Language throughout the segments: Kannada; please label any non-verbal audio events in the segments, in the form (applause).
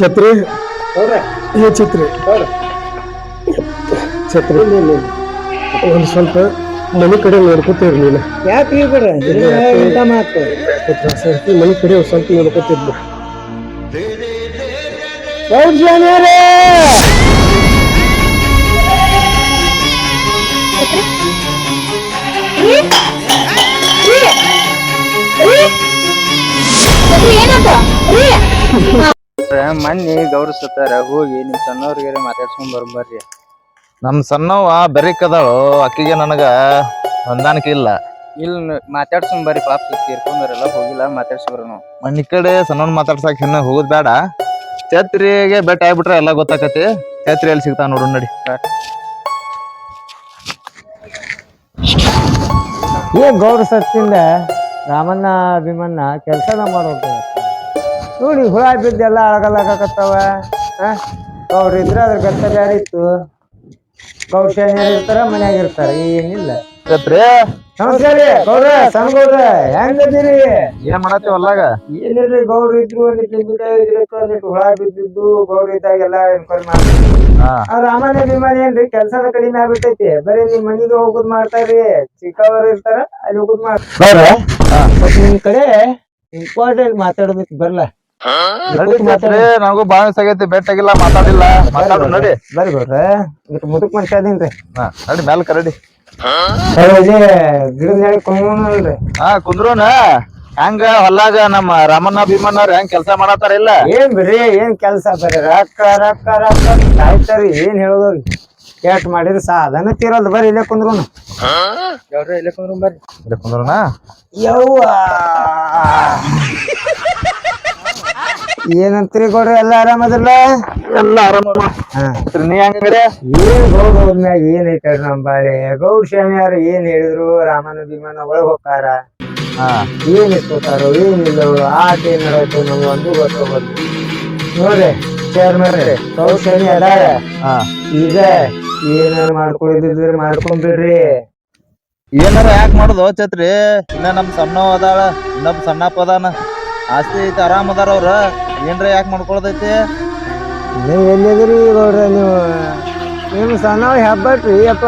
ಛತ್ರಿ? ಈ ಏ ಛತ್ರಿ. ಛತ್ರಿ. ಒಂದು ಸ್ವಲ್ಪ ಮನೆ ಕಡೆ ನೋಡ್ಕೊತೀರಿ ನೀನು. ಯಾಕೆ ಈಗ ಬಿಡ್ರಿ ಇಂಥ ಮಾತು ಸರ್ತಿ ಮನೆ ಕಡೆ ಒಂದು ಸ್ವಲ್ಪ ನೋಡ್ಕೊತಿದ್ಲು ಗೌಡ್ಜಾನ್ಯರೇ ಮನ್ನಿ ಗೌರವಿಸ್ತಾರ ಹೋಗಿ ನಿಮ್ ಸಣ್ಣವ್ರಿಗೆ ಮಾತಾಡ್ಸ್ಕೊಂಡ್ ಬರ್ಬರ್ರಿ ನಮ್ ಸಣ್ಣವ ಬೆರಿಕದಾಳು ಅಕ್ಕಿಗೆ ನನಗ ಹೊಂದಾಣಿಕೆ ಇಲ್ಲ. ಇಲ್ಲಿ ಮಾತಾಡ್ಸ್ಕೊಂಡ್ ಬರ್ರಿ ಪಾಪ ತೀರ್ಕೊಂಡಾರೆಲ್ಲ ಹೋಗಿಲ್ಲ ಮಾತಾಡ್ಸ್ಬರ ನಾವು. ಮನ್ ಈ ಕಡೆ ಸಣ್ಣವನ್ ಮಾತಾಡ್ಸಕ್ ಹೆಣ್ಣ ಹೋಗುದ್ ಬೇಡ. ಛತ್ರಿಗೆ ಬೆಟ್ಟ ಆಗ್ಬಿಟ್ರೆ ಎಲ್ಲ ಗೊತ್ತಾಕತಿ ಛತ್ರಿ ಎಲ್ಲಿ ಸಿಗ್ತಾವ ನೋಡು ನಡಿ. ಏನ್ ಗೌರವ ಸತ್ತಿಂದ ರಾಮಣ್ಣ ಭೀಮಣ್ಣ ಕೆಲಸನ ಮಾಡೋದು ನೋಡಿ ಹುಳ ಬಿದ್ದೆಲ್ಲ ಅಳಗಲಾಗತ್ತಾವ ಅವ್ರ ಇದ್ರ ಅದ್ರ ಗತ್ತ ಬ್ಯಾರೆ ಇತ್ತು. ಗೌಡ ಶಾನ್ಯರು ಇರ್ತಾರ ಮನ್ಯಾಗ ಇರ್ತಾರ ಏನಿಲ್ಲ. ಛತ್ರಿ ನಮಸ್ಕಾರ ರೀ ಗೌಡ್ರ ಸಣ್ಣ ಗೌಡ್ರ ಹೆಂಗದಿರಿ ಏನ್ ಮಾಡತ್ತಿ ಹೊಲ್ಲಾಗ ಏನಿಲ್ರಿ ಗೌಡ್ರು ಇದ್ರು ಇದ್ರಕ್ಕ ಹುಳ ಬಿದ್ದಿದ್ದು ಗೌಡ್ರು ಇದ್ದಾಗೆಲ್ಲ ಎನ್ಕ್ವೈರಿ ಮಾಡ್ತೀವಿ ಹಾ. ಏನ್ರಿ ಕಡಿಮೆ ಆಗ್ಬಿಟ್ಟೈತಿ. ಬರೀ ನಿಮ್ ಮನಿಗೆ ಹೋಗುದ್ ಮಾಡ್ತಾರ್ರಿ ಚಿಕ್ಕವರು ಇರ್ತಾರ ಅಲ್ಲಿ ಹೋಗುದ್ ಮಾಡ್ತಾರ ನಿಮ್ ಕಡೆ ಇಂಪಾರ್ಟೆಂಟ್ ನಡಿ ಛತ್ರಿ ನನಗೂ ಬಾಳ ಆಗೈತಿ ಬೆಟ್ಟಾಗಿಲ್ಲ ಮಾತಾಡಿಲ್ಲ. ಮಾತಾಡು ನೋಡಿ. ಬರ್ರಿ ಮುದುಕ್ ಮನುಷ್ಯ ಅದೀನ್ರಿ. ಹಾ ನಡಿ ಮ್ಯಾಲ ಕರಡಿ ಗಿಡದ ಹೇಳಿ ಹಾ ಕುಂದ್ರೂನ? ಹೆಂಗ ಹೊಲ್ಲಾಗ ನಮ್ಮ ರಾಮಣ್ಣ ಭೀಮಣ್ಣವ್ರ ಹೆಂಗ್ ಕೆಲ್ಸ ಮಾಡತ್ತಾರ ಇಲ್ಲ? ಏನ್ ಬಿಡ್ರಿ ಏನ್ ಕೆಲ್ಸ ಬರ್ರಿ ರೊಕ್ಕ ರೊಕ್ಕ ರೊಕ್ಕ ಕಾಯ್ತಾರಿ ಏನ್ ಹೇಳೋದ್ರಿ ಕೇಟ್ ಮಾಡಿದ್ರೆ ಸಾಧನ ತೀರಲ್ದು ಬರ್ರಿ ಇಲ್ಲೇ ಕುಂದ್ರೂನ. ಇಲ್ಲೇ ಕುಂದ್ರು ಬರ್ರಿ. ಇಲ್ಲೇ ಕುಂದ್ರೋನ? ಯವ್ವ! ಏನಂತ್ರಿ ಕೊಡ್ರಿ ಎಲ್ಲ ಆರಾಮದಿಲ್ಲ ಎಲ್ಲ ಆರಾಮ ನೀ ಹೆಂಗಡೆ ಏನ್ ಗೌಡ ಹೋದ್ಮ್ಯಾಗ ಏನ್ ಐತಾರ ನಮ್ ಬಾಳೆ? ಗೌಡ್ ಶಾಮ್ಯಾರ ಏನ್ ಹೇಳಿದ್ರು? ರಾಮನ ಭೀಮನ ಒಳಗ್ ಹೋಗ್ತಾರ? ಏನ್ ಇಸ್ಕೋತಾರೋ ಏನಿಲ್ಲ ಆಟ ಏನ್ ನಡೆಯುತ್ತೆ ನಮ್ಗೆ ಒಂದು ಗೊತ್ತಾಗೋದು ನೋಡ್ರಿ ಚೇರ್ಮನ್ ಗೌಡ್ ಶಾಮಿ ಅದಾರ. ಹಾ. ಈಗ ಏನಾರ ಮಾಡ್ಕೊಳಿದ್ರೆ ಮಾಡ್ಕೊಂಡ್ಬಿಡ್ರಿ ಏನಾರ ಯಾಕ್ ಮಾಡುದು? ಛತ್ರಿ ಇನ್ನ ನಮ್ ಸಣ್ಣವ ಅದಾಳ ಇನ್ನೊಬ್ ಸಣ್ಣಪ್ಪ ಅದಾನ. ಆಸ್ತಿ ಐತಿ ಆರಾಮ್ ಅದಾರ ಅವ್ರ. ಏನ್ರ ಯಾಕೆ ಮಾಡ್ಕೊಳ್ದೈತಿ? ನೀವು ಎಲ್ಲಿದ್ರಿ ನೋಡ್ರಿ ನೀವು? ನಿಮ್ಮ ಸಣ್ಣ ಹೆಬ್ಬಟ್ರಿ ಅಪ್ಪ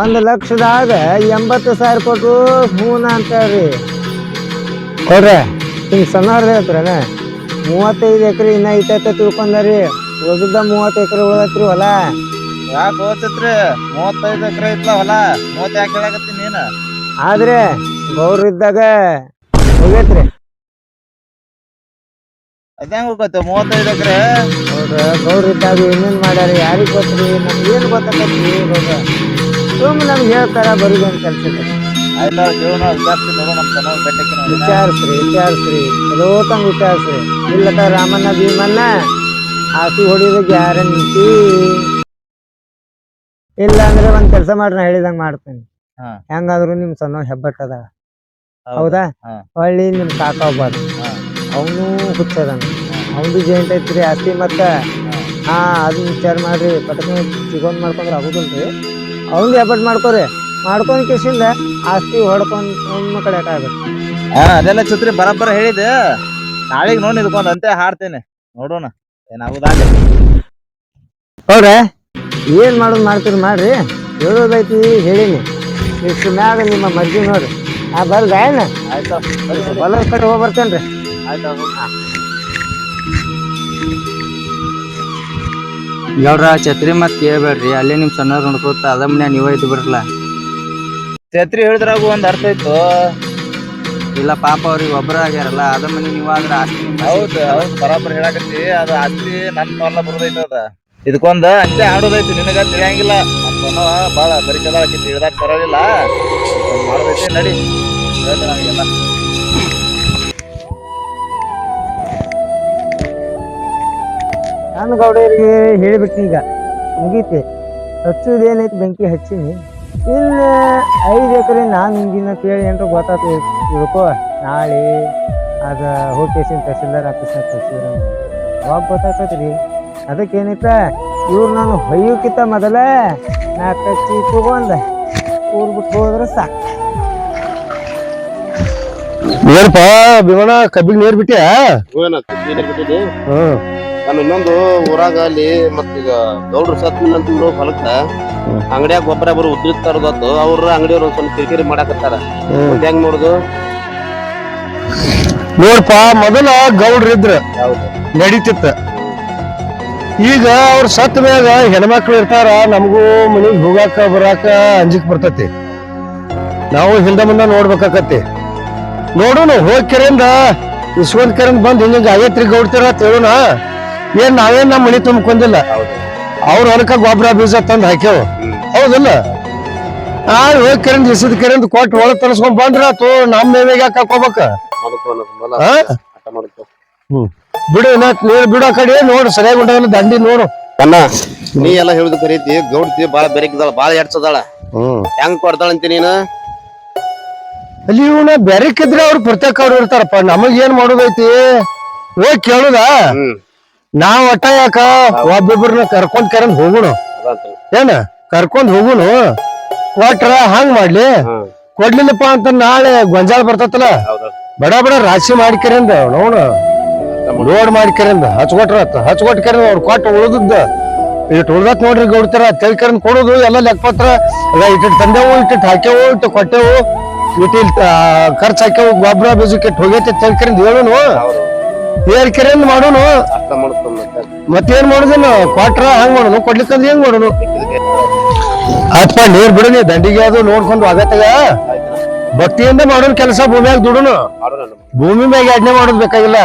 ಒಂದು ಲಕ್ಷದಾಗ ಎಂಬತ್ತು ಸಾವಿರ ಕೊಟ್ಟು ಹೂನ ಅಂತಾರ್ರಿ ಕೊಡ್ರೆ. ನಿಮ್ಗೆ ಸಣ್ಣವ್ರ ಹತ್ರನ ಮೂವತ್ತೈದು ಎಕರೆ ಇನ್ನ ಐತೈತೆ ತಿಳ್ಕೊಂಡಾರಿ. ಉಳಿದ ಮೂವತ್ತು ಎಕರೆ ಉಳತ್ರಿ ಹೊಲ. ಯಾಕೆ ಓದ್ತೈತ್ರಿ ಮೂವತ್ತೈದು ಎಕರೆ ಐತ್ಲ ಹೊಲ. ಮೂವತ್ತು ಯಾಕೆ ಹೇಳಕತ್ತಿ ನೀನು? ಆದ್ರೆ ಗೌಡ್ರ ಇದ್ದಾಗ ಹೋಗೈತ್ರಿ. ಅದ್ಯಾಂಗ ಗೊತ್ತು? ಮೂವತ್ತೈದು ಎಕರೆ? ಗೌರಿ ಇದ್ದಾಗ ಏನೇನ್ ಮಾಡ್ಯಾರ? ಯಾರಿಗ್ ಗೊತ್ತ್ರಿ? ನಮ್ಗೆ ಏನ್ ಗೊತ್ತಾಗತ್ರಿ ಸುಮ್ ನಮ್ಗೆ ಹೇಳ್ತಾರ ಬರೀ ಒಂದ್ ಕೆಲ್ಸ ಆಯ್ತಾ ಜೀವನ ವಿಚಾರಿಸಿ ನೋಡೋ ನಮ್ಮ ಸಣ್ಣ ಬೆಟ್ಟಕ್ಕೆ ವಿಚಾರಿಸ್ರಿ ವಿಚಾರಿಸ್ರಿ. ಚಲೋತಂಗ್ ವಿಚಾರಿಸ್ರಿ. ಇಲ್ಲಕ ರಾಮಣ್ಣ ಭೀಮಣ್ಣ ಆಸಿ ಹೊಡಿಯೋದು ಗ್ಯಾರಂಟಿ. ಇಲ್ಲ ಅಂದ್ರೆ ಒಂದ್ ಕೆಲಸ ಮಾಡ್ರಿ ಹೇಳಿದಂಗ್ ಮಾಡ್ತೀನಿ. ಹೆಂಗಾದ್ರು ನಿಮ್ ಸಣ್ಣ ಹೆಬ್ಬಟ್ಟದ ಹೌದಾ? ಹೊಳ್ಳಿ ನಿಮ್ ಕಾಕ. ಅವನು ಹುಚ್ಚದಾನ. ಅವನು ಜೇಂಟ್ ಐತ್ರಿ ಆಸ್ತಿ ಮತ್ತೆ ಹಾ ಅದನ್ನ ವಿಚಾರ ಮಾಡ್ರಿ ಪಟಕ ಮಾಡ್ಕೊಂಡ್ರೆ ಆಗೋದಿಲ್ಲ ರೀ ಅವ್ನು ಎಫರ್ಟ್ ಮಾಡ್ಕೋರಿ. ಮಾಡ್ಕೊಂಡ್ ಕಿಸಿಂದ ಆಸ್ತಿ ಹೊಡ್ಕೊಂಡ್ ನಮ್ಮ ಕಡೆ ಹಾ ಅದೆಲ್ಲ ಚುತ್ರಿ ಬರಬ್ಬರ ಹೇಳಿದೆ. ನಾಳೆಗ್ ನೋಡಿ ಇದ್ಕೊಂಡ್ ಅಂತೆ ಹಾಡ್ತೇನೆ. ನೋಡೋಣ ಏನಾಗುದಾಗ ಹೌದ್ರೆ? ಏನ್ ಮಾಡೋದ್ ಮಾಡ್ತೀರಿ ಮಾಡ್ರಿ. ಹೇಳೋದೈತಿ ಹೇಳಿನಿ. ಇಷ್ಟು ಮ್ಯಾಗ ನಿಮ್ಮ ಮರ್ಜಿ ನೋಡ್ರಿ. ಆ ಬರ್ದ ಏನ? ಆಯ್ತು. ಹೊಲದ ಕಡೆ ಹೋಗಿ ಬರ್ತೇನೆ ಗೌಡ್ರ ಛತ್ರಿ ಮತ್ ಕೇಳ್ಬೇಡ್ರಿ ಅಲ್ಲೇ ನಿಮ್ ಸಣ್ಣವ್ರು ನೋಡ್ಕೋತ ಅದ ಮನೆ ನೀವ ಇದ್ದು ಬಿಡ್ರಲ್ಲ. ಛತ್ರಿ ಹೇಳಿದ್ರಾಗು ಒಂದ್ ಅರ್ಥ ಇತ್ತು ಇಲ್ಲ ಪಾಪ ಅವ್ರಿಗೆ ಒಬ್ಬರ ಆಗ್ಯಾರಲ್ಲ ಅದ ಮನೆ ನೀವ ಆದ್ರ ಆಸ್ತಿ ಹೌದು ಹೌದು ಬರಾಬರ್ ಹೇಳಕತ್ತಿ ಅದು ಆಸ್ತಿ ನನ್ ಪಾಲ ಬರೋದೈತ ಅದ. ಇದಕ್ಕೊಂದ ಅಂತೆ ಆಡೋದೈತಿ ನಿನಗ ತಿಳಿಯಂಗಿಲ್ಲ. ನಮ್ ಸಣ್ಣವ ಬಾಳ ಬರಿಕದಾಳಕಿ ತಿಳಿದಾಕ ಬರೋದಿಲ್ಲ ಮಾಡೋದೈತಿ ನಡಿ. ನನಗೆಲ್ಲ ನಾನು ಗೌಡರಿಗೆ ಹೇಳ್ಬೇಕು ಈಗ ಮುಗೀತೆ. ಹಚ್ಚುದು ಏನೈತಿ ಬೆಂಕಿ ಹಚ್ಚೀನಿ. ಇನ್ನು ಐದು ಎಕರೆ ನಾನು ಹಿಂಗಿನ ಕೇಳಿ ಏನರ ಗೊತ್ತಾಗ್ತದೆ ತಿಳ್ಕೊ. ನಾಳೆ ಅದ ಹೋಗ್ಕೇಸಿನ ತಹಸೀಲ್ದಾರ್ ಆಫೀಸ್ನಾಗ ಕಳ್ಸಿದ್ರ ಅವಾಗ ಗೊತ್ತಾಗ್ತೈತ್ರಿ? ಅದಕ್ಕೇನೈತ? ಇವ್ರು ನಾನು ಹೊಯ್ಯೋಕ್ಕಿಂತ ಮೊದಲೇ ನಾ ಕಚ್ಚಿ ತಗೊಂಡೆ ಊರು ಬಿಟ್ಟು ಹೋದ್ರೆ ಸಾಕು. ಏನಪ್ಪ ಭೀಮಣ್ಣ ಕಬ್ಬಿಗೆ ನೀರ್ ಬಿಟ್ಟಿಯಾ ಹ್ಮ್. ನಾನು ಇನ್ನೊಂದು ಊರಾಗ ಅಲ್ಲಿ ಮತ್ತೀಗ ಗೌಡ್ರು ಸತ್ ಅಂತ ಹೊಲಕ್ಕ. ಅಂಗಡಿಯಾಗ ಗೊಬ್ಬರ ಬರೋ ಉದ್ರಿಕ್ ತರದತ್ತು ಅವ್ರ ಅಂಗಡಿಯವ್ರು ಒಂದ್ ಸ್ವಲ್ಪ ಕಿರಿಕಿರಿ ಮಾಡಾಕತ್ತಾರ. ಹೆಂಗ್ ನೋಡುದು ನೋಡ್ಪ ಮೊದಲ ಗೌಡ್ರ ಇದ್ರ ನಡೀತಿತ್ತ. ಈಗ ಅವ್ರ ಸತ್ ಮ್ಯಾಗ ಹೆಣ್ಮಕ್ಳು ಇರ್ತಾರ ನಮಗೂ ಮನಿಗ್ ಹೋಗಾಕ ಬರಾಕ ಅಂಜಿಕ್ ಬರ್ತತಿ. ನಾವು ಹಿಂದ ಮುಂದ ನೋಡ್ಬೇಕಾಕತ್ತಿ. ನೋಡೋಣ ಹೋಗ್ ಕೆರೆಯಿಂದ ಇಸ್ಕೊಂಡ್ ಕೆರೆಯಿಂದ ಬಂದ್ ಹಿಂಗ ಆಗೈತ್ರಿ ಗೌಡ್ತಿರ ಅಂತ ಹೇಳೋಣ ಏನ್ ನಾವೇನ್ ನಮ್ಮ ಮನಿ ತುಂಬ್ಕೊಂಡಿಲ್ಲ ಅವ್ರ ಹೊಲಕ್ಕ ಗೊಬ್ಬರ ಬೀಜ ತಂದು ಹಾಕ್ಯವು. ಹೌದಲ್ಲ? ಆ ಹೋಗಿ ಕೆರೆಯಿಂದ ಇಸದ ಕೆರೆಯಿಂದ ಕೊಟ್ಟು ಒಳಗ್ ತರಿಸ್ಕೊಂಡ್ ಬಂದ್ರ ತೋ ನಮ್ ಮೇವೆಗೆ ಯಾಕೆ ಹಾಕೋಬೇಕ? ಹ್ಮ್. ಬಿಡು ನೀರ್ ಬಿಡೋ ಕಡೆ ನೋಡು ಸರಿಯಾಗಿ ಉಂಟಾಗಲ್ಲ ದಂಡಿ ನೋಡು. ಅಣ್ಣ ನೀ ಎಲ್ಲ ಹೇಳುದು ಕರೀತಿ ಗೌಡ್ತಿ ಬಾಳ ಬೆರಕಿದಾಳ ಬಾಳ ಎಡ್ಸದಾಳ. ಹೆಂಗ್ ಕೊಡ್ತಾಳ ಅಂತ ನೀನು? ಅಲ್ಲಿ ಇವನ ಬೆರಕಿದ್ರೆ ಅವ್ರು ಪ್ರತ್ಯೇಕ ಅವ್ರು ಇರ್ತಾರಪ್ಪ ನಮಗ್ ಏನ್ ಮಾಡೋದೈತಿ? ಹೋಗಿ ಕೇಳುದಾ? ನಾವ್ ಒಟ್ಟ ಯಾಕ? ಒಬ್ಬೊಬ್ರನ್ನ ಕರ್ಕೊಂಡ್ ಕರೆಂದ್ ಹೋಗುಣ. ಏನ? ಕರ್ಕೊಂಡ್ ಹೋಗುಣು. ಕೊಟ್ರ ಹಂಗ್ ಮಾಡ್ಲಿ. ಕೊಡ್ಲಿಲ್ಲಪ್ಪ ಅಂತ ನಾಳೆ ಗೊಂಜಾಳ ಬರ್ತತಲ್ಲ? ಬಡ ಬಡ ರಾಶಿ ಮಾಡ್ಕರಿಂದ ನೋಡು. ಲೋಡ್ ಮಾಡ್ಕರಿಂದ ಹಚ್ಕೊಟ್ರ ಹಚ್ಕೊಟ್ ಕರಿಂದ ಅವ್ರು ಕೊಟ್ಟು ಉಳ್ದದ್ದ. ಇಟ್ ಉಳ್ದತ್ ನೋಡ್ರಿ ಗೌಡ್ತಾರ. ತೆಲ್ಕರನ್ ಕೊಡುದು ಎಲ್ಲ ಲೆಕ್ಕಪತ್ರ ಇಟ್ಟಿಟ್ ತಂದೆವು ಇಟ್ಟಿಟ್ ಹಾಕ್ಯವು ಇಟ್ಟು ಕೊಟ್ಟೆವು. ಇಟ್ಟು ಖರ್ಚು ಹಾಕ್ಯವು ಗೊಬ್ಬರ ಬೀಜಕ್ಕೆ ಹೋಗೈತೆ ತೆಲ್ಕರಿಂದ ಹೇಳುನು. ಹೌದು ಕೆರೆಯಿಂದ ಮಾಡೋನು? ಮತ್ತೇನ್ ಮಾಡುದಿಲ್ಲ ಕೊಟ್ರ ಹಂಗ್ ಮಾಡೋನು? ಕೊಡ್ಲಿಕ್ಕೆ ಹೆಂಗ್ ಮಾಡೋನು? ಅಪ್ಪ ನೀರ್ ಬಿಡುನಿ ದಂಡಿಗೆ ಅದು ನೋಡ್ಕೊಂಡು ಆಗತ್ತಾಗ? ಭಕ್ತಿಯಿಂದ ಮಾಡೋನ್ ಕೆಲಸ ಭೂಮಿಯಾಗ ದುಡುನು. ಭೂಮಿ ಮ್ಯಾಗ ಎಡ್ನೆ ಮಾಡೋದ್ ಬೇಕಾಗಿಲ್ಲ.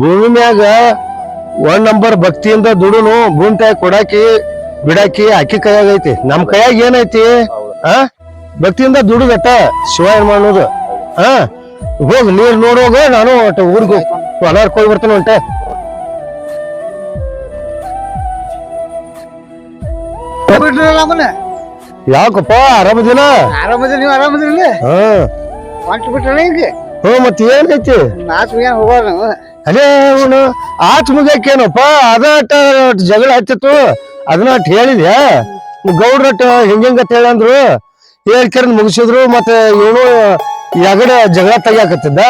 ಭೂಮಿ ಮ್ಯಾಗ ಒಂದ್ ನಂಬರ್ ಭಕ್ತಿಯಿಂದ ದುಡುನು. ಭೂಮಿ ತಾಯಿ ಕೊಡಾಕಿ ಬಿಡಾಕಿ ಅಕ್ಕಿ ಕೈಯಾಗ ಐತಿ. ನಮ್ ಕೈಯಾಗ ಏನೈತಿ? ಹ ಭಕ್ತಿಯಿಂದ ದುಡುದಟ್ಟ. ಶಿವ ಏನ್ ಮಾಡೋದು ಹಾ ಹೋಗ್ ನೀರ್ ನೋಡೋಗ ನಾನು ಊರಿಗೆ ಹೋಗ್ತೀನಿ ಹೋಗ್ ಹೊಲಾರ್ ಹೋಗಿ ಬರ್ತಾನೆ ನಮ್ಮನ್ನ ಯಾಕಪ್ಪ ಆರಾಮದಿಲ್ಲ ಆರಾಮದಿಲ್ಲ ನೀವು ಆರಾಮದ್ರಿ ಹಾ. ಹೊಂಟ್ ಬಿಟ್ರೆ ಈಗ ಹ್ಞೂ ಮತ್ ಏನೈತಿ ನಾಚ್ ಏನ್ ಹೋಗೋಣ ಅದೇ ಅವನು ಆಚ ಮುಗ್ಯಾಕೇನಪ್ಪ ಅದ ಅಟ್ಟ ಜಗಳ ಹತ್ತಿತ್ತು ಅದನ್ನ ಅಟ್ ಹೇಳಿದ್ಯಾ? ಗೌಡ್ರಟ್ ಹಿಂಗಿಂಗತ್ ಹೇಳಂದ್ರು. ಹೇಳ್ಕರನ್ ಮುಗಿಸಿದ್ರು ಮತ್ತೆ ಇವನು ಯಗಡ ಜಗಳ ತೆಗಿಯಾಕತ್ತಿದ್ದ?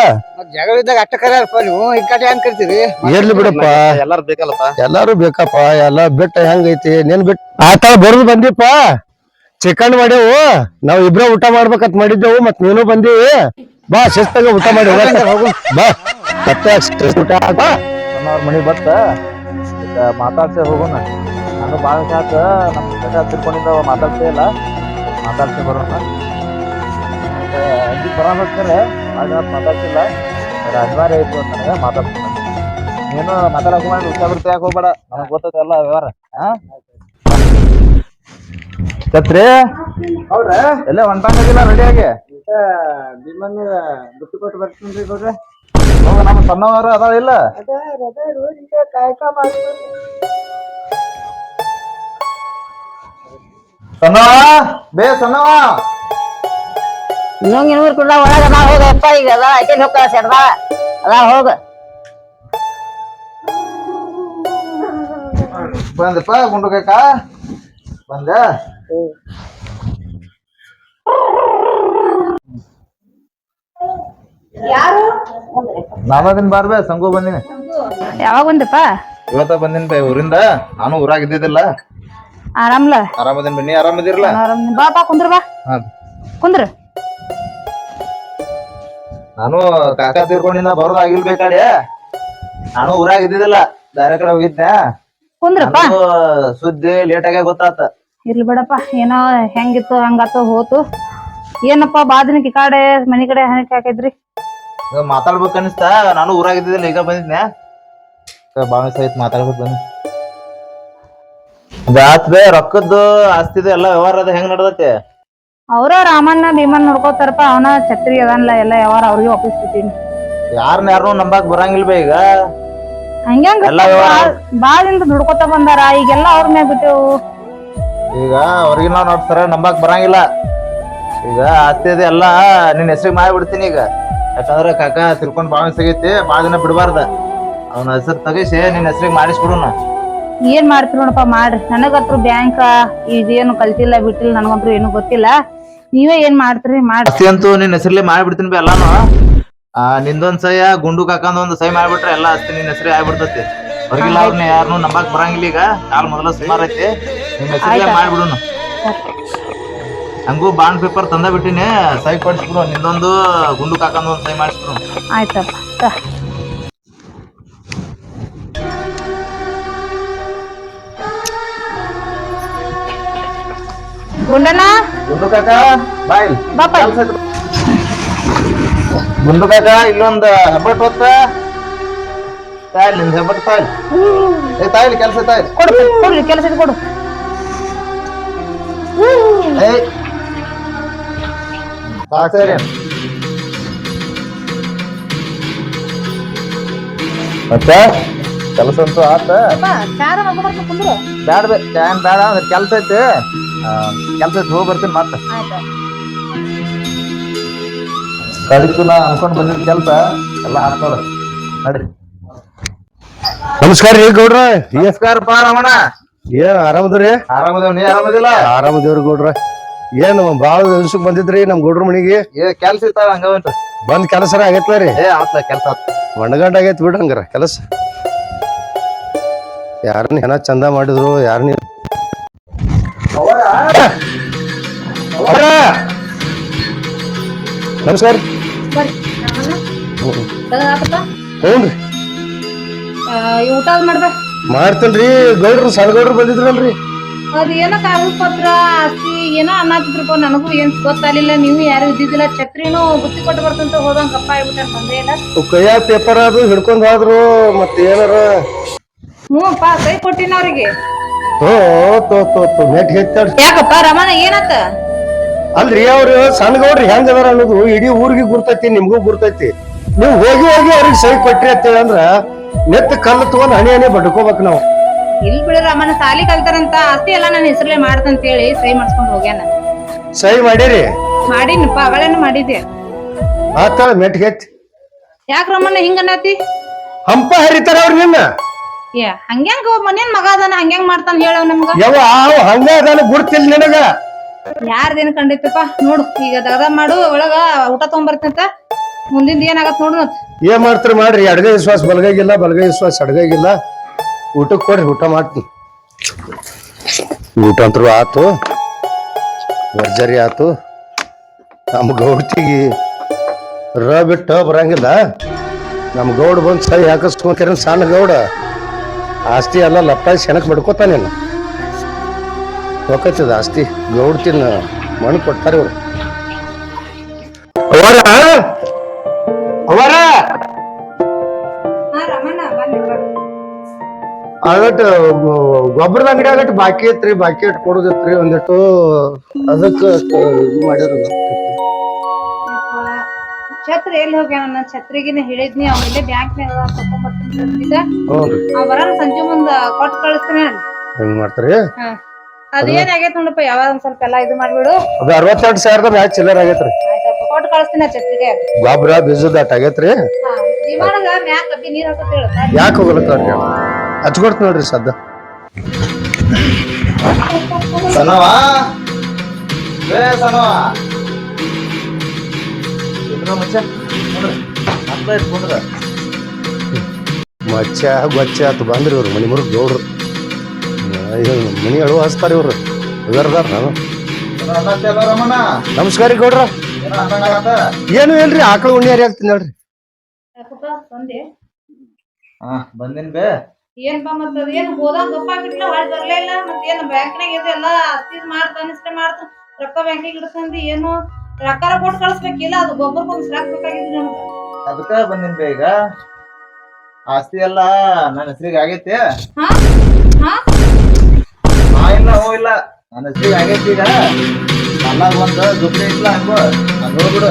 ಜಗಳ ಇದ್ದಾಗ ಅಟ್ಟ ಕರ್ಯಾರಪ್ಪ ನೀವು ಈ ಕಡೆ ಹೆಂಗ್ ಕರ್ತೀರಿ? ಇರ್ಲಿ ಬಿಡಪ್ಪ. ಎಲ್ಲಾರು ಬೇಕಲ್ಲಪ್ಪ? ಎಲ್ಲಾರು ಬೇಕಪ್ಪ ಎಲ್ಲ ಬೆಟ್ಟ ಹೆಂಗೈತಿ ನೀನ್ ಬಿಟ್ ಆತ ಬರ್ದು ಬಂದಿಪ್ಪ. ಚಿಕನ್ ಮಾಡೇವು ನಾವ್ ಇಬ್ರ ಊಟ ಮಾಡ್ಬೇಕಂತ ಮಾಡಿದ್ದೇವು ಮತ್ ನೀನು ಬಂದಿ. ಬಾ ಶಿಸ್ತಾಗ ಊಟ ಮಾಡಿ ಹೋಗು. (laughs) ಬಾ. ಮತ್ತೆ ಊಟ ಬಾ. ಅವ್ರ ಮನೆಗೆ ಬತ್ತ. ಮಾತಾಡ್ಸೇ ಹೋಗೋಣ. ನಾನು ಭಾಳ ಸಾಕ ನಮ್ಮ ಕಟ್ಟ ತಿಳ್ಕೊಂಡಿದ್ದ ಮಾತಾಡ್ತೇ ಇಲ್ಲ. ಮಾತಾಡ್ತೇ ಬರೋಣ. ಅಲ್ಲಿ ಬರೋಣ ಆಗ ಮಾತಾಡ್ತಿಲ್ಲ. ಅನಿವಾರ್ಯ ಐತಿ ಅಂತ ನನಗೆ ಮಾತಾಡ್ತೀನಿ. ನೀನು ಮಾತಾಡಕ್ ಮಾಡಿ ಬಿಡ್ತಿ ಯಾಕೆ ಹೋಗ್ಬೇಡ? ನನಗೆ ಗೊತ್ತೈತೆ ಎಲ್ಲ ವ್ಯವಹಾರ. ಹಾ ಛತ್ರಿ ಹೌದಾ ಎಲ್ಲ ಹೊಂಟಂಗಿಲ್ಲ ರೆಡಿಯಾಗಿ ನಿಮ್ಮನ್ನ ಬಿಟ್ಟು ಕೊಟ್ಟು ಬರ್ತೀನಿ ಹೋಗ ನಮ್ಮ ಸಣ್ಣವರು ಅದಾವ ಇಲ್ಲ? ಸಣ್ಣವ ಬೇ ಸಣ್ಣವ ಇನ್ನೊಂದು ಇನ್ನೂರು ಕುಡ್ದ ಒಳಗ ನಾ ಹೋಗಪ್ಪ ಈಗ ಅದ ಐತಿ ಹೋಗ್ತಾಳ ಸೆಡ್ದ ಅದ ಹೋಗ. ಬಂದಪ್ಪ ಗುಂಡು ಕಾಕ ಬಂದ ನಾವದಿನ ಬಾರ್ಬೆ ಸಂಗು ಬಂದಿನಿ. ಯಾವಾಗ ಬಂದಪ್ಪ? ಇವತ್ತ ಬಂದಿನಿ ಬೈ ಊರಿಂದ. ನಾನು ಊರಾಗ ಇದ್ದಿದ್ದಿಲ್ಲ. ಆರಾಮ್ಲ? ಆರಾಮದಿನ ಬನ್ನಿ ಆರಾಮದಿರಲ್ಲ ಆರಾಮ್ ಬಾ ಬಾ ಕುಂದ್ರ ಬಾ. ಹಾ. ಕುಂದ್ರ. ನಾನು ಕಾಕ ತೀರ್ಕೊಂಡಿನ ಬರೋದಾಗಿಲ್ ಬೇಕಾಡೆ ನಾನು ಊರಾಗ ಇದ್ದಿದ್ದಿಲ್ಲ ಬೇರೆ ಕಡೆ ಹೋಗಿದ್ದೆ. ಕುಂದ್ರಪ್ಪ. ಸುದ್ದಿ ಲೇಟ್ ಆಗಿ ಗೊತ್ತಾತ. ಇರ್ಲಿ ಬಿಡಪ್ಪ ಏನೋ ಹೆಂಗಿತ್ತು ಹಂಗಾತು ಹೋತು. ಏನಪ್ಪ ಬಾದಿನ ಕಡೆ ಮನಿ ಕಡೆ ಹಣಕ್ಕೆ ಹಾಕಿದ್ರಿ? ಮಾತಾಡ್ಬೇಕು ಅನಿಸ್ತಾ ನಾನು ಊರಾಗ ಇದ್ದಿದ್ದಿಲ್ಲ ಈಗ ಬಂದಿದ್ನೆ. ಬಾಳ ಸಹಿತ ಮಾತಾಡ್ಬೇಕು ಬನ್ನಿ. ಜಾತ್ರೆ ರೊಕ್ಕದ್ದು ಆಸ್ತಿದು ಎಲ್ಲ ವ್ಯವಹಾರ ಅದ ಹೆಂಗ್ ನಡ್ದೈತೆ? ಅವ್ರ ರಾಮಣ್ಣ ಭೀಮನ್ ನೋಡ್ಕೋತಾರಪ್ಪ ಅವನ ಛತ್ರಿ ಅದನ್ಲ ಎಲ್ಲ ಯಾವಾರ ಅವ್ರಿಗೆ ವಾಪಸ್ ಬಿಟ್ಟಿನಿ ಯಾರನ್ನ ಯಾರನ್ನೂ ನಂಬಾಕ್ ಬರಂಗಿಲ್ಲ ಬೇ ಈಗ. ಹಂಗ್ಯಾಂಗ ಎಲ್ಲ ವ್ಯವಹಾರ ಬಾಳಿಂದ ದುಡ್ಕೋತ ಬಂದಾರ ಈಗೆಲ್ಲ ಅವ್ರ ಮ್ಯಾಗ ಬಿಟ್ಟೆವು ಈಗ ಅವ್ರಿಗೆ ನಾವು ನೋಡ್ತಾರ ನಂಬಾಕ್ ಬರಂಗಿಲ್ಲ. ಈಗ ಆಸ್ತಿ ಅದು ಎಲ್ಲ ನಿನ್ನ ಹೆಸರಿಗೆ ಮಾಡಿ ಬಿಡ್ತೀನಿ ಈಗ. ಯಾಕಂದ್ರೆ ಕಾಕ ತಿರ್ಕೊಂಡ್ ಬಾಳ ಸಿಗೈತಿ ಬಾಳ ದಿನ ಬಿಡಬಾರ್ದ. ಅವನ ಹೆಸರು ತಗಿಸಿ ನಿನ್ನ ಹೆಸರಿಗೆ ಮಾಡಿಸ್ಬಿಡೋಣ. ಏನ್ ಮಾಡ್ತೀರಿ ನೋಡಪ್ಪ ಮಾಡ್ರಿ. ನನಗಂತ್ರು ಬ್ಯಾಂಕ್ ಇದೇನು ಕಲ್ತಿಲ್ಲ ಬಿಟ್ಟಿಲ್ಲ ನನಗಂತ್ರು ಏನು ಗೊತ್ತಿಲ್ಲ. ನೀವೇ ಏನ್ ಮಾಡ್ತೀರಿ? ಮಾಡಿ ಅಂತೂ ನಿನ್ನ ಹೆಸರಲ್ಲಿ ಮಾಡ್ಬಿಡ್ತೀನಿ ಬಿ ಎಲ್ಲಾನು. ಆ ನಿಂದೊಂದ್ ಸಹ ಗುಂಡು ಕಾಕಂದ ಒಂದ್ ಸಹಿ ಮಾಡ್ಬಿಟ್ರೆ ಎಲ್ಲ ಆಸ್ತಿ ನಿನ್ನ ಹೆಸರೇ ಆಗ್ಬಿಡ್ತೈತಿ. ಹೊರಗಿಲ್ಲ ಅವ್ರನ್ನ ಯಾರನ್ನು ನಂಬಕ್ ಬರಂಗಿಲ್ಲ ಈಗ. ಕಾಲ್ ಮೊದಲ ಸುಮಾರ್ ಐತಿ. ನಿನ್ನ ಹೆಸರಿಗೆ ಮಾಡ್ಬಿಡುನು. ಹಂಗೂ ಬಾಂಡ್ ಪೇಪರ್ ತಂದ ಬಿಟ್ಟಿನಿ. ಸಹಿ ಕೊಡಿಸ್ಬಿಡು. ನಿಂದೊಂದು ಗುಂಡು ಕಾಕಂದ ಒಂದ್ ಸಹಿ ಮಾಡಿಸ್ಬಿಡು. ಆಯ್ತಪ್ಪ. ತ. ಗುಂಡಣ್ಣ? ಗುಂಡು ಕಾಕ ಬಾಯ್. ಬಾಪ ಗುಂಡು ಕಾಕ ಇಲ್ಲೊಂದು ಹೆಬ್ಬಟ್ ಹೊತ್ತ. ತಾಯಿಲ್ನಿಂದ ಹೆಬ್ಬಟ್ ತಾಯಿಲ್ ಏ ತಾಯಿಲ್ ಕೆಲಸ ತಾಯಿಲ್ ಕೊಡು ಕೊಡ್ರಿ ಕೆಲಸ ಕೊಡು. ಸಾಕ್ ಸರಿ. ಮತ್ತೆ? ಕೆಲಸ ಅಂತೂ ಆತ. ಬೇಡ ಬೇಡ ಅಂದ್ರೆ ಕೆಲ್ಸ ಐತಿ. ಕೆಲ್ಸ ಐತಿ ಹೋಗಿ ಬರ್ತೀನಿ ಮತ್ತೆ. ಕಳಿತು ಕಡಿತು ನಾ ಅನ್ಕೊಂಡು ಬಂದಿದ್ ಕೆಲ್ಸ ಎಲ್ಲ ಹಾಕ್ತಾರ ನಡಿ. ನಮಸ್ಕಾರ ರೀ ಗೌಡ್ರ. ನಮಸ್ಕಾರ ಪಾ ರಮಣ. ಏನ್ ಆರಾಮದ್ರಿ ಆರಾಮದೇವ್ ನೀ ಆರಾಮದಿಲ್ಲ? ಆರಾಮದೇವ್ರಿ ಗೌಡ್ರ. ಏನ್ ಬಾಳ ದಿವ್ಸಕ್ ಬಂದಿದ್ರಿ ನಮ್ ಗೌಡ್ರ ಮನಿಗೆ? ಏ ಕೆಲ್ಸ ಇತ್ತ ಹಂಗ ಉಂಟು. ಬಂದ್ ಕೆಲಸ ಆಗೈತ್ಲ ರೀ? ಏ ಆತ ಕೆಲ್ಸ ಮಣ್ಣಗಂಡ ಆಗೈತ್ ಬಿಡ್ರಿ ಹಂಗಾರ. ಕೆಲಸ. ಯಾರನ್ನ ಏನ ಚಂದ ಮಾಡಿದ್ರು ಯಾರನ್ನ! ನಮಸ್ಕಾರ. ಹ್ಞೂ ಊಟ ಮಾಡ್ಬ. ಮಾಡ್ತೇನ್ರಿ. ಗೌಡ್ರು ಸಣ್ಣ ಗೌಡ್ರು ಬಂದಿದ್ರಲ್ರಿ. ಅದು ಏನೋ ಕಾಗದ ಪತ್ರ ಆಸ್ತಿ ಏನೋ ಅನ್ನತ್ತಿದ್ರಪ್ಪ ನನಗೂ ಏನ್ ಗೊತ್ತಾಗಲಿಲ್ಲ. ನೀವು ಯಾರು ಇದ್ದಿದ್ದಿಲ್ಲ. ಛತ್ರಿನೂ ಬುತ್ತಿ ಕೊಟ್ಟು ಬರ್ತಂತ ಹೋದಂಗ ಗಪ್ಪ ಆಗ್ಬಿಟ್ಟ ಬಂದೇ ಇಲ್ಲ. ಕೈಯಾಗ ಪೇಪರ್ ಅದು ಹಿಡ್ಕೊಂಡ್ ಹೋದ್ರು ಮತ್ತೆ ಏನಾರ ಹ್ಞೂ ಪಾ ಕೈ ಕೊಟ್ಟಿನ ಅವ್ರಿಗೆ. ತೋ ತೋ ತೋ ತೋ ನೆಟ್ ಯಾಕಪ್ಪ ರಮಣ ಏನತ್ತ? ಅಲ್ರಿ ಅವ್ರು ಸಣ್ಣ ಗೌಡ್ರಿ ಹೆಂಗ್ ಅದಾರ ಅನ್ನೋದು ಇಡೀ ಊರಿಗೆ ಗುರ್ತೈತಿ ನಿಮ್ಗೂ ಗುರ್ತೈತಿ. ನೀವು ಹೋಗಿ ಹೋಗಿ ಅವ್ರಿಗೆ ಸಹಿ ಕೊಟ್ರಿ ಅಂತೇಳಿ ಅಂದ್ರ ನೆತ್ತ ಕಲ್ಲು ತಗೊಂಡ್ ಹಣೆ ಹಣೆ ಬಡ್ಕೋಬೇಕು ನಾವು. ಇಲ್ಲಿ ಬಿಡ ರಮಣ ಸಾಲಿ ಕಲ್ತಾರಂತ ಆಸ್ತಿ ಎಲ್ಲ ನನ್ನ ಹೆಸರಲ್ಲೇ ಮಾಡ್ತಂತ ಹೇಳಿ ಸಹಿ ಮಾಡ್ಸ್ಕೊಂಡ್ ಹೋಗ್ಯಾನ. ಸಹಿ ಮಾಡಿರಿ? ಮಾಡಿನಪ್ಪ ಅವಳೇನು ಮಾಡಿದ್ದೆ ಆತಾಳ ಮೆಟ್ಗೆತ್ ಯಾಕ ರಮಣ ಹಿಂಗನಾತಿ ಅನ್ನತಿ ಹಂಪ ಹರಿತಾರ ಅವ್ರ ನಿನ್ನ. ಏ ಹಂಗ್ಯಾಂಗ ಮನೇನ್ ಮಗ ಅದಾನ? ಹಂಗ್ಯಾಂಗ್ ಮಾಡ್ತಾನ ಹೇಳವ್ ನಮ್ಗ. ಯವ್ವ ಅವ ಹಂಗ ಅದಾನ ಗುರ್ತಿಲ್ ನಿನಗ? ಯಾರ್ದೇನ್ ಕಂಡಿತ್ತಪ್ಪ? ನೋಡು ಈಗ ದಗದ ಮಾಡು ಒಳಗ ಊಟ ತಗೊಂಬರ್ತಂತ ಮುಂದಿಂದ ಏನಾಗತ್ ನೋಡು ಮತ್ ಏನ್ ಮಾಡ್ತಾರ ಮಾಡ್ರಿ? ಅಡಗೆ ವಿಶ್ವಾಸ ಬಲಗೈಗಿಲ್ಲ ಬಲಗೈ ವಿಶ್ವಾಸ ಎಡಗೈಗಿಲ್ಲ ಊಟಕ್ಕೆ ಕೊಡ್ರಿ ಊಟ ಮಾಡ್ತೀನಿ. ಊಟ ಅಂತೂ ಆತು. ಭರ್ಜರಿ ಆತು. ನಮ್ಮ ಗೌಡ್ತಿಗಿ ರ ಬಿಟ್ಟ ಬರಂಗಿಲ್ಲ. ನಮ್ಮ ಗೌಡ ಬಂದು ಸೈ ಹಾಕಿಸ್ಕೊಂತೀರ ಸಣ್ಣ ಗೌಡ? ಆಸ್ತಿ ಎಲ್ಲ ಲಪ್ಪಾಯಿ ಸೆಣಕ್ ಬಡ್ಕೋತಾನೇನು ಹೋಗತ್ತದ ಆಸ್ತಿ. ಗೌಡ್ತಿನ ಮಣ್ಣು ಕೊಡ್ತಾರೆ ಇವ್ರು. ಅವರ? ಅವರ? ಅದಟ್ಟು ಗೊಬ್ಬರದ ಅಂಗಡಿ ಆಗಟ್ಟು ಬಾಕಿ ಐತ್ರಿ ಬಾಕಿ ಇಟ್ಟು ಕೊಡೋದಿತ್ರಿ ಒಂದಿಟ್ಟು ಅದಕ್ಕೆ ಇದು ಮಾಡ್ಯಾರ. ಛತ್ರಿ ಎಲ್ಲಿ ಹೋಗ್ಯಾನ? ನನ್ನ ಛತ್ರಿಗಿನ ಹೇಳಿದ್ನಿ ಬ್ಯಾಂಕ್ ಬ್ಯಾಂಕ್ನಾಗ ತಕೊಂಡ್ಬರ್ತೀನಿ ಸಂಜೆ ಮುಂದ ಕೊಟ್ಟು ಕಳಿಸ್ತೀನಿ ಹೆಂಗ್ ಮಾಡ್ತಾರಿ? ಅದೇನ್ ಆಗೈತ್ ನೋಡಪ್ಪ ಯಾವಾಗ ಒಂದ್ ಸ್ವಲ್ಪ ಎಲ್ಲಾ ಇದು ಮಾಡ್ಬಿಡು. ಅದು ಅರವತ್ತೆರಡು ಸಾವಿರದ ಮ್ಯಾಚ್ ಚಿಲ್ಲರ್ ಆಗೈತ್ರಿ. ಕೊಟ್ಟು ಕಳಿಸ್ತೀನಿ ಗೊಬ್ಬರ ಬೀಜದ ಅಟ್ ಆಗೈತ್ರಿ. ಹಾ ವಿಮಾನದ ಮ್ಯಾಕ್ ಕಬ್ಬಿ ನೀರ್ ಹಾಕತ್ ಹೇಳು. ಯಾಕೆ ಹೋಗಲತ್ತ ಹಚ್ಕೊಡ್ತ ನೋಡ್ರಿ ಸದ್ದ. ಸನವಾ? ಏ ಸನವ? ಇದ್ರ ಮುಚ್ಚ ನೋಡ್ರಿ. ಅಪ್ಪ ಇಟ್ಕೊಂಡ್ರ. ಮಚ್ಚ ಗೊಚ್ಚ ಆತು ಬಂದ್ರಿ ಇವ್ರು ಮನಿ ಮುರುಗ್ ಗೌಡ್ರು ಇದು ಮನಿ ಅಳು ಹಸ್ತಾರೆ ಇವ್ರು. ಇವ್ರದಾರ ನಾನು ನಮಸ್ಕಾರ ರೀ ಗೌಡ್ರ. ಏನು ಇಲ್ರಿ ಆಕಳ ಉಣ್ಣಿ ಯಾರು ಆಗ್ತೀನಿ ಹಾ ಬಂದಿನ್ ಬೇ. ಏನ್ಪಾ ಮತ್ತ ಅದ್ ಏನ್ ಹೋದಾಗ ಗಪ್ಪ ಬಿಟ್ಲ ಹೊಳ್ ಬರ್ಲೇ ಇಲ್ಲ. ಮತ್ ಏನ್ ಬ್ಯಾಂಕ್ನಾಗ ಇದೆ ಎಲ್ಲ ಆಸ್ತಿ ಮಾಡ್ತಾನ ಇಷ್ಟ ಮಾಡ್ತಾನ ರೊಕ್ಕ ಬ್ಯಾಂಕಿಗೆ ಇಡ್ತಂದಿ ಏನು? ರೊಕ್ಕ ಕೊಟ್ಟು ಕಳಿಸ್ಬೇಕಿಲ್ಲ ಅದು ಗೊಬ್ಬರಕ್ಕೊಂದ್ ಸ್ರಾಕ್ ಬೇಕಾಗಿದ್ದು ನಮ್ಗ. ಅದಕ್ಕ ಬಂದೇನ್ ಬೇ ಈಗ. ಆಸ್ತಿ ಅಲ್ಲ ನನ್ನ ಹೆಸರಿಗೆ ಆಗೈತಿ. ಹಾ? ಇಲ್ಲ ಹೋ ಇಲ್ಲ. ನನ್ನ ಹೆಸರಿಗೆ ಆಗೈತಿ ಈಗ. ಅಲ್ಲ ಒಂದು ದುಡ್ಡು ಇಲ್ಲ ಹಂಗೋ. ಹಂಗ ಹೋಗ್ಬಿಡು.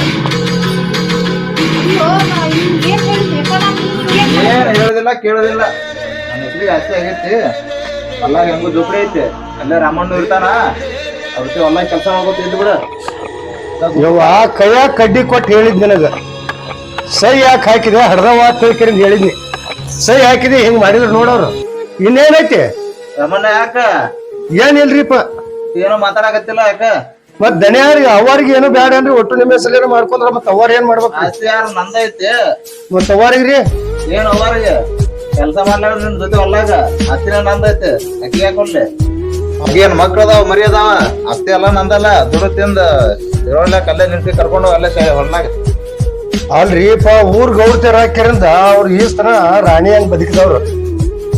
ಏನ್ ಹೇಳೋದಿಲ್ಲ ಕೇಳೋದಿಲ್ಲ. ನನ್ನ ಹೆಸರಿಗೆ ಆಸ್ತಿ ಆಗೈತಿ. ಅಲ್ಲ ಹೆಂಗು ದುಡ್ಡು ಐತೆ. ಅಲ್ಲೇ ರಾಮಣ್ಣ ಇರ್ತಾನ. ಅದಕ್ಕೆ ಹೊಲ ಕೆಲಸ ಮಾಡ್ಬೋದು ಇದ್ದು ಬಿಡು. ಯವ್ವ ಕೈಯಾಗ ಕಡ್ಡಿ ಕೊಟ್ಟು ಹೇಳಿದ್ ನಿನಗ. ಸೈ ಯಾಕೆ ಹಾಕಿದೆ? ಹಡದವಾ ತಿಳ್ಕಿರಿಂದ ಹೇಳಿದ್ನಿ. ಸೈ ಹಾಕಿದಿ ಹಿಂಗ್ ಮಾಡಿದ್ರು ನೋಡೋರು. ಇನ್ನೇನೈತಿ? ರಮಣ್ಣ ಯಾಕ? ಏನಿಲ್ರಿಪ್ಪ? ಏನೋ ಮಾತಾಡಕತ್ತಿಲ್ಲ ಯಾಕ? ಮತ್ ದನಿಯಾರಿಗೆ ಅವ್ರಿಗೆ ಏನು ಬೇಡ ಅನ್ರಿ ಒಟ್ಟು ನಿಮ್ಮ ಹೆಸರು ಮಾಡ್ಕೊಂಡ್ರ ಮತ್ ಅವ್ರ ಏನ್ ಮಾಡ್ಬೇಕು? ಆಸ್ತಿ ಯಾರು ನಂದೈತಿ ಮತ್ ಅವ್ರಿಗ್ರಿ ಏನ್ ಅವ್ರಿಗೆ ಕೆಲಸ ಮಾಡ್ಲಾರ ನಿನ್ ಜೊತೆ ಹೊಲ್ಲಾಗ ಆಸ್ತಿನ ನಂದೈತಿ ಅಕ್ಕಿ ಹಾಕೊಂಡೆ ಏನ್ ಮಕ್ಳು ಅದಾವ ಮರಿ ಅದಾವ. ಆಸ್ತಿ ಎಲ್ಲ ನಂದಲ್ಲ. ದುಡ್ಡು ತಿಂದ ಇರೋಳ್ಯಾಕ ಅಲ್ಲೇ ನಿಂತಿ ಕರ್ಕೊಂಡು ಅಲ್ಲೇ ಹೊರನಾಗ ಹೊಲ್ನಾಗ. ಅಲ್ರಿ ಪಾ ಊರ್ ಗೌಡ್ತಾರ ಹಾಕ್ಯಾರಿಂದ ಅವ್ರ ಈಸ್ತನ ರಾಣಿ ಹಂಗ್ ಬದುಕಿದವ್ರು.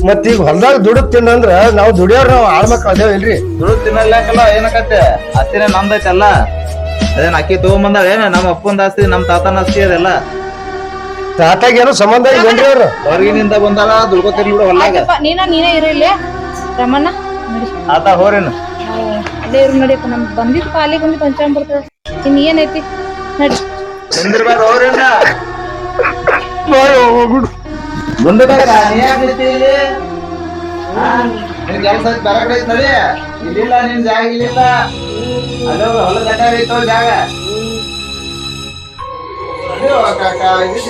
ಮತ್ ಈಗ ಹೊಲ್ದಾಗ ದುಡುಕ್ ತಿನ್ನಂದ್ರ ನಾವ್ ದುಡಿಯೋರ್ ನಾವ್ ಆಳ್ಮಕ್ಳು ಅದೇವ್ ಇಲ್ರಿ? ದುಡ್ಡು ತಿನ್ನಲ್ಲ ಏನಕತ್ತೆ? ಅತ್ತಿನ ನಮ್ದೈತಲ್ಲ ಅಲ್ಲ ಅದೇನ್ ಅಕ್ಕಿ ತಗೊಂಬಂದಾಳ ಏನ? ನಮ್ಮ ಅಪ್ಪಂದ ಆಸ್ತಿ ನಮ್ ತಾತನ ಆಸ್ತಿ ಅದೆಲ್ಲ. ತಾತಾಗ ಏನೋ ಸಂಬಂಧ ಇಲ್ಲೇನ್ರಿ ಅವ್ರು? ಹೊರಗಿನಿಂದ ಬಂದಾಳ ದುಡ್ಕೋತಿರ್ಲಿ ಬಿಡು ಆಯ್ತಪ್ಪ ನೀನ ನೀನೇ ಇರಲಿ ರಮಣ್ಣ ನಡಿ. ಆತ ಹೋರೇನು ಅಲ್ಲೇ ಇರು ನಡಿಯಪ್ಪ ನಮ್ಗೆ ಬಂದಿದ್ ಕಾಲಿಗೆ ಒಂದು ಪಂಚಾಂಗ ಬರ್ತದ ಇನ್ ಏನೈತಿ ನಡಿ. ನಿಂದಿರ್ಬೇಡ ಹೋರೇನ ಮುಂದದಾಗ ನೀ ಯಾಕ್ ನಿಂತಿ ಇಲ್ಲಿ? ನಿನ್ ಕೆಲ್ಸ ಇಲ್ಲಿಲ್ಲ ನಿನ್ ಜಾಗ ಇಲ್ಲಿಲ್ಲ. ಅಲ್ಲೋ ಹೊಲ ಗಟ್ಟಾಗ ಐತೋ ಜಾಗ. ಹೋಗ್ ಕಾಕ ನಡಿ ಬಚ್ಚ,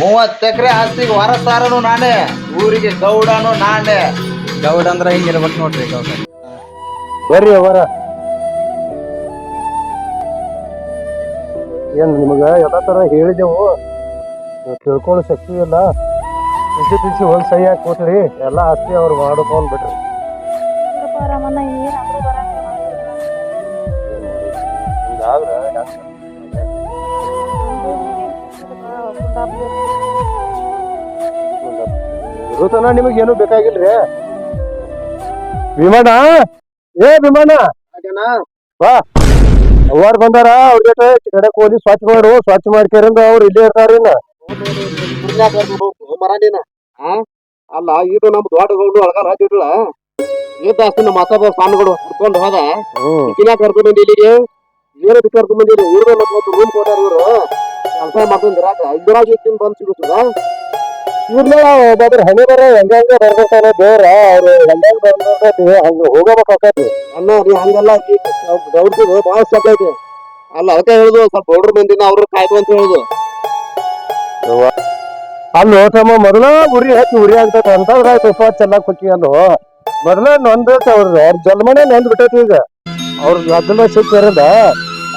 ಮೂವತ್ತು ಎಕರೆ ಆಸ್ತಿಗೆ ವಾರಸಾರನು ನಾನೇ ಊರಿಗೆ ಗೌಡನು ನಾನೇ. ಗೌಡ ಅಂದ್ರ ಹಿಂಗಿರ್ಬೇಕು ನೋಡ್ರಿ ಗೌಡ. ಬರ್ರಿ ಅವರ ಏನ್ ನಿಮಗ ಎಲ್ಲಾ ತರ ಹೇಳಿದೆವು. ತಿಳ್ಕೊಳ್ಳೋ ಶಕ್ತಿ ಇಲ್ಲ. ಬಿಸಿ ಬಿಸಿ ಒಂದ್ ಸೈ ಹಾಕಿ ಕೊಟ್ರಿ ಎಲ್ಲಾ ಆಸ್ತಿ ಅವ್ರು ಮಾಡ್ಕೊಂಡ್ಬಿಟ್ರಿ ಬಿಟ್ರಿ. ಇರುತನ ನಿಮಗೆ ಏನು ಬೇಕಾಗಿಲ್ರಿ? ವಿಮಾನ ಏ ವಿಮಾನ ಬಾ. ಅವ್ವಾರ್ ಬಂದಾರ ಅವ್ರ ಜೊತೆ ಕಡೆ ಹೋಗಿ ಸ್ವಚ್ಛ ಮಾಡು ಸ್ವಚ್ಛ ಮಾಡ್ಕೇರಿಂದ ಅವ್ರು ಇಲ್ಲೇ ಇರ್ತಾರ ಅಲ್ಲ ಇದು ನಮ್ ದೊಡ್ಡ ಅಳಗ ರಾಜ ಅಷ್ಟು ನಮ್ಮ ಸ್ವಾಮಿಗಳು ಹುಡ್ಕೊಂಡು ಹೋದ. ಇಕಿನ ಕರ್ಕೊಂಡ್ ಬಂದಿ ಇಲ್ಲಿಗೆ ಕರ್ಕೊಂಡ್ ಬಂದಿಲ್ಲ ಇವ್ರ ಮತ್ತೆ ರೂಮ್ ಕೊಟ್ಟಾರ ಇವ್ರು. ಕೆಲಸ ಮಾಡ್ಕೊಂಡ್ ಇರಾಕ ಇದ್ರಾಗ ಇಕ್ಕಿನ ಬಂದ್ ಸಿಗುತ್ತದ? ಇವ್ರನ್ನ ಒಬ್ಬೊಬ್ರು ಹಣೆ ಬರ ಹೆಂಗ ಬರ್ಬೇಕಾನ ದೇವ್ರ ಅವ್ರು ಹೆಂಗ ಬರ್ಬೇಕು ಹಂಗ ಹೋಗಬೇಕಾಕತಿ ಅಲ್ಲ ರೀ ಹಂಗೆಲ್ಲ ಗೌಡ್ದು ಭಾಳ ಸ್ಟಾಪ್ ಐತಿ ಅಲ್ಲ ಅದಕ್ಕೆ ಹೇಳುದು ಸ್ವಲ್ಪ ಗೌಡ್ರ ಮಂದಿನ ಅವ್ರ ಕಾಯ್ತು ಅಂತ ಹೇಳುದು. ಅಲ್ಲೋ ತಮ್ಮ ಮೊದಲ ಉರಿ ಹಚ್ಚಿ ಉರಿ ಆಗ್ತೈತೆ ಅಂತಂದ್ರ ತುಪ್ಪ ಚೆನ್ನಾಗಿ ಕೊಟ್ಟಿ ಅಲ್ಲೋ. ಮೊದಲ ನೊಂದೈತೆ ಅವ್ರ ಅವ್ರ ಜನ್ಮನೆ ನೊಂದ್ ಬಿಟ್ಟೈತಿ ಈಗ. ಅವ್ರ ಅದನ್ನ ಸಿಕ್ಕಿರಿಂದ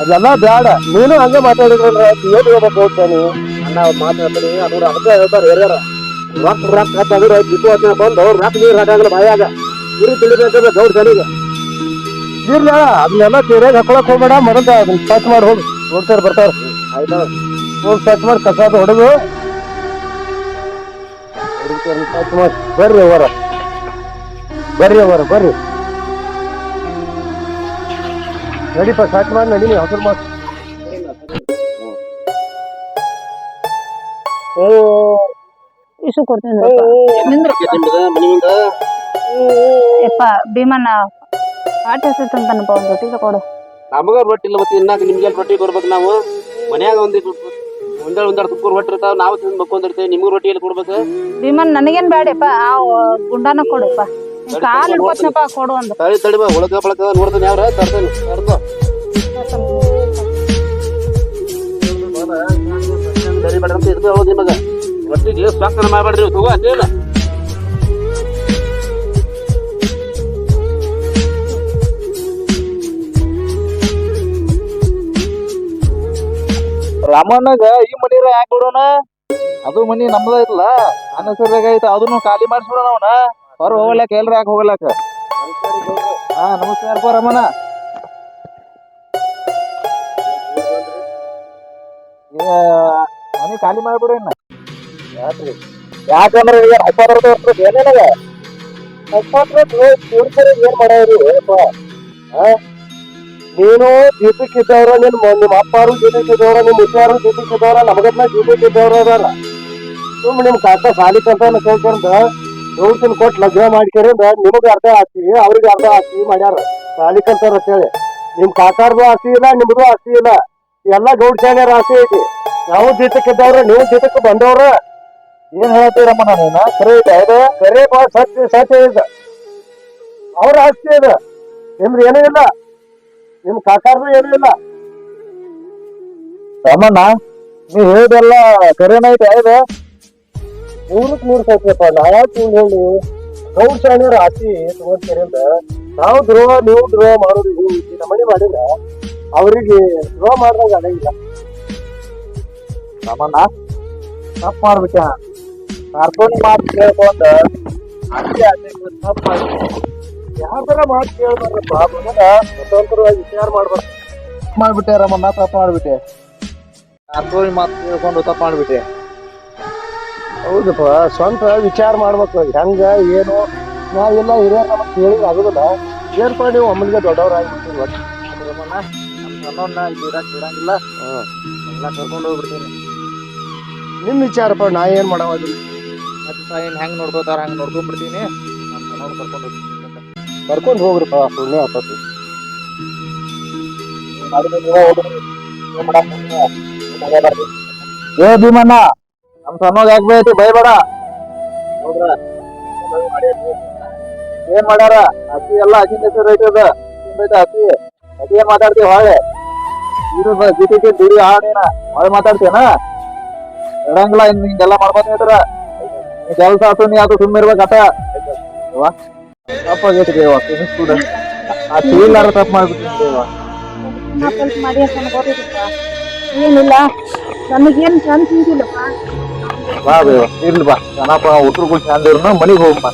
ಅದೆಲ್ಲ ಬೇಡ ನೀನು ಹಂಗೆ ಮಾತಾಡಿದ್ರೆ ಏನು ಹೇಳ್ಬೇಕು ಹೋಗ್ತಾನೆ ಅಣ್ಣ ಅವ್ರು ಮಾತಾಡ್ತೀನಿ. ಅದ್ರ ಅದಕ್ಕೆ ಹೇಳ್ತಾರೆ ಹಿರಿಯರ ರೊಕ್ಕ ರೊಕ್ಕ ಅಂದ್ರೆ ಹೊತ್ತಿನ ಬಂದು ರೊಕ್ಕ ನೀರು ಹಾಕಂಗಿಲ್ಲ ಬಾಯಾಗ. ನೀರು ತಿಳಿಬೇಕಂದ್ರೆ ಗೌಡ್ ಜನಿಗೆ ಇರ್ಲ ಅದನ್ನೆಲ್ಲ ತೀರಾಗ ಹಾಕೊಳಕ್ ಹೋಗ್ಬೇಡ ಮೊದಲ ಅದನ್ನ ಸ್ವಚ್ಛ ಮಾಡಿ ಹೋಗಿ. ನೋಡ್ತಾರೆ ಬರ್ತಾರ ಆಯ್ತಾ? ಹೋಗಿ ಸ್ವಚ್ಛ ಮಾಡಿ ಕಸಾದ ಹೊಡೆದು. ಸ್ವಚ್ಛ ಮಾಡಿ. ಬರ್ರಿ ಅವರ ಬರ್ರಿ ಅವರ ಬರ್ರಿ. ನಡಿಪ ಸ್ವಚ್ಛ ಮಾಡಿ ನಡೀನಿ ಹಸರು ಮಾಡಿ. ಇಸು ಕೊಡ್ತೀನಿ ಯಪ್ಪ ಭೀಮಣ್ಣ ಪಾಠ ಹೆಸರಿತಂತನಪ್ಪ ಒಂದು ರೊಟ್ಟಿ ಕೊಡು ನಮಗ ರೊಟ್ಟಿ ಇಲ್ಲ ಮತ್ತೆ ಇನ್ನಾಕ ನಿಮ್ಗೆ ರೊಟ್ಟಿ ಕೊಡ್ಬೇಕು ನಾವು? ಮನ್ಯಾಗ ಒಂದಿಟ್ಟು ಒಂದೆರಡು ಒಂದೆರಡು ತುಪ್ಪೂರ್ ರೊಟ್ಟಿ ಇರ್ತಾವ ನಾವು ತಿಂದು ಮಕ್ಕೊಂಡಿರ್ತೇವೆ ನಿಮ್ಗೂ ರೊಟ್ಟಿ ಎಲ್ಲಿ ಕೊಡ್ಬೇಕು? ಭೀಮನ್ ನನಗೇನ್ ಬೇಡಪ್ಪ ಆ ಗುಂಡಾನ ಕೊಡಪ್ಪ ಕಾಲು ಹಿಡ್ಕೊತ್ನಪ್ಪ ಕೊಡು ಒಂದು ತಡಿ ತಡಿ ಬಾ. ಒಳಗ ಬಳಕ ನೋಡ್ತೀನಿ ಯಾವ್ರ? ತರ್ತೇನೆ ತರ್ಕೋ. ಸರಿ ಬೇಡ ಅಂತ ಇದ್ಕೆ ಹೌದು ನಿಮಗ. ರೊಟ್ಟಿಗೆ ಸ್ವಾಕನ ಮಾಡ್ಬೇಡ್ರಿ ತಗೋ ಅದೇನ ರಾಮಣ್ಣಗ ಈ ಮನಿರ ಯಾಕೆ ಬಿಡೋಣ? ಅದು ಮನಿ ನಮ್ದ ಐತಲ್ಲ ನನ್ನ ಹೆಸರಾಗ ಐತ, ಅದನ್ನು ಖಾಲಿ ಮಾಡಿಸ್ಬಿಡೋಣ ಅವನ. ಹೊರ ಹೋಗ್ಲಾಕ, ಎಲ್ರ ಯಾಕೆ ಹೋಗ್ಲಾಕ? ಹಾ, ನಮಸ್ಕಾರ ರಮಣ ಮನೆ ಖಾಲಿ ಮಾಡ್ಬಿಡು ಯಾಕಂದ್ರೆ ಈಗ ಹತ್ತೊಂಬತ್ತು ವರ್ಷದ ಏನೇನದ ಹತ್ತೊಂಬತ್ತು ಏನ್ ಮಾಡೋರು ಹಾ ನೀನು ಜೀಪಿ ಕಿದ್ದವ್ರ, ನಿನ್ ನಿಮ್ಮ ಅಪ್ಪಾರು ಜೀಪಿ ಕಿದ್ದವ್ರ ನಿಮ್ ಮುಖ್ಯಾರು ಜೀಪಿ ಕಿದ್ದವ್ರ, ನಮಗದ್ನ ಜೀಪಿ ಇದ್ದವ್ರ ಅದಾರ. ಸುಮ್ ನಿಮ್ ಕಾಕ ಸಾಲಿ ಕಂತ ಕೇಳ್ಕೊಂಡ ಗೌಡ್ತಿನ ಕೊಟ್ಟು ಲಗ್ನ ಮಾಡ್ಕರಿಂದ ನಿಮಗ ಅರ್ಧ ಆಸ್ತಿ, ಅವ್ರಿಗೆ ಅರ್ಧ ಆಸ್ತಿ ಮಾಡ್ಯಾರ. ಸಾಲಿ ಅಂತ ಹೇಳಿ ನಿಮ್ ಕಾಕಾರ್ದು ಆಸ್ತಿ ಇಲ್ಲ, ನಿಮ್ದು ಆಸ್ತಿ ಇಲ್ಲ. ಎಲ್ಲ ಗೌಡ್ ಶಾನ್ಯಾರ ಆಸ್ತಿ ಐತಿ. ನಾವು ಜೀತಕ್ಕೆ ಇದ್ದವ್ರ ನೀವು ಜೀತಕ್ಕೆ ಬಂದವ್ರ. ಏನ್ ಹೇಳ್ತೀರಮ್ಮ ನಾನೇನ ಸರಿ ಇದೆ ಇದು ಕರೆ ಬಾ ಸತ್ಯ ಸತ್ಯ ಇದೆ ಅವ್ರ ಆಸ್ತಿ ಇದೆ ನಿಮ್ದು ಏನೂ ಇಲ್ಲ. ನಿಮ್ ಕಾಕಾರ್ದು ಏನೂ ಇಲ್ಲ. ತಮ್ಮಣ್ಣ ನೀ ಹೇಳಿದೆಲ್ಲ ಕರೆನೈತೆ ಇದೆ ನೂರಕ್ ನೂರ್ ಸತ್ಯಪ್ಪ ನಾ ಯಾಕೆ ಸುಳ್ಳು ಹೇಳಿ? ಗೌಡ್ ಶಾಣ್ಯರ ಆಸ್ತಿ ತಗೊಂಡ್ಕರಿಂದ ನಾವು ದ್ರೋಹ, ನೀವು ದ್ರೋಹ ಮಾಡೋದು ನಮನಿ ಮಾಡಿಲ್ಲ. ಅವರಿಗೆ ದ್ರೋಹ ಮಾಡ್ದಂಗ ಅಡಗಿಲ್ಲ ರಾಮಣ್ಣ ತಪ್ಪು ಮಾಡ್ಬಿಟ್ಟ ಕಾರ್ಪೊನಿ ಮಾತು ಕೇಳ್ಕೊಂಡ. ಅಷ್ಟೇ ತಪ್ಪು ಮಾತು ಕೇಳ್ಬಾರ್ದಪ್ಪ ಮೊದಲ ಸ್ವತಂತ್ರವಾಗಿ ವಿಚಾರ ಮಾಡ್ಬೇಕು. ಮಾಡ್ಬಿಟ್ಟೆ ರಮಣ್ಣ ತಪ್ಪು ಮಾಡ್ಬಿಟ್ಟೆ. ಕಾರ್ಪೊನಿ ಮಾತು ಕೇಳ್ಕೊಂಡು ತಪ್ಪು ಮಾಡ್ಬಿಟ್ಟೆ. ಹೌದಪ್ಪ ಸ್ವಂತ ವಿಚಾರ ಮಾಡ್ಬೇಕು. ಹೆಂಗ ಏನು? ನಾವೆಲ್ಲ ಹಿರಿಯರ ನಮಗ್ ಕೇಳಿ ಆಗುದಿಲ್ಲ. ಏನ್ಪ ನೀವು ಅಮ್ಮನಿಗೆ ದೊಡ್ಡವರಾಗ್ಬಿಡ್ತೀವಿ ರಾಮಣ್ಣ ನಮ್ಮ ಸಣ್ಣವ್ರನ್ನ ಇಲ್ಲಿ ಇರಕ್ ಬಿಡಂಗಿಲ್ಲ. ಎಲ್ಲ ಕರ್ಕೊಂಡು ಹೋಗ್ಬಿಡ್ತೀನಿ. ನಿಮ್ ವಿಚಾರಪ್ಪ ನಾ ಏನು ಮಾಡವಾಗಿಲ್ಲ ಮತ್ತೆ ಹೆಂಗ್ ನೋಡ್ಕೋತಾರ ನಮ್ಮ ಕರ್ಕೊಂಡು ಹೋಗ್ತೀನಿ ಕರ್ಕೊಂಡ್ ಸುಮ್ಮನೆ ಆತತಿ. ಏ ಭೀಮಣ್ಣ, ನಮ್ ಸಣ್ಣಗ್ ಯಾಕೆ ಬೈತಿ? ಏನ್ ಮಾಡ್ಯಾರ? ಅಕ್ಕಿ ಎಲ್ಲ ಅಕ್ಕಿನ ಹೆಸರು ಅಕ್ಕಿಂದ ಅಕ್ಕಿ. ಅಕ್ಕಿ ಏನ್ ಮಾತಾಡ್ತೀವಿ ಹೊಳೆ? ಇದು ಜಿಟಿಟಿ ದುಡಿ ಹಾಡೇನ ಹೊಳೆ ಮಾತಾಡ್ತೀಯನ ಇರಂಗಿಲ್ಲ ಇನ್ ಹಿಂಗೆಲ್ಲ ಮಾಡ್ಬೋದು ಹೇಳ್ತಾರ ಕೆಲಸ ಆತು ನೀ ಅದು ಸುಮ್ಮನೆ ಇರ್ಬೇಕಟ ತಪ್ಪಾಗೈತಿ ದೇವ ಸ್ಟೂಡೆಂಟ್ ಆ ತಿಳಿಲಾರ ತಪ್ಪು ಮಾಡ್ಬಿಟ್ಟು ದೇವ ಏನಿಲ್ಲ ನನಗೇನು ಚಂದ ಸಿಗಿಲ್ಲಪ್ಪ ಬಾ ದೇವ ಇರ್ಲಿ ಬಾ. ಜನಪ್ಪ ಉಟ್ರು ಕೂಡ ಚಂದ ಮನೆಗೆ ಹೋಗ್ಬಾ.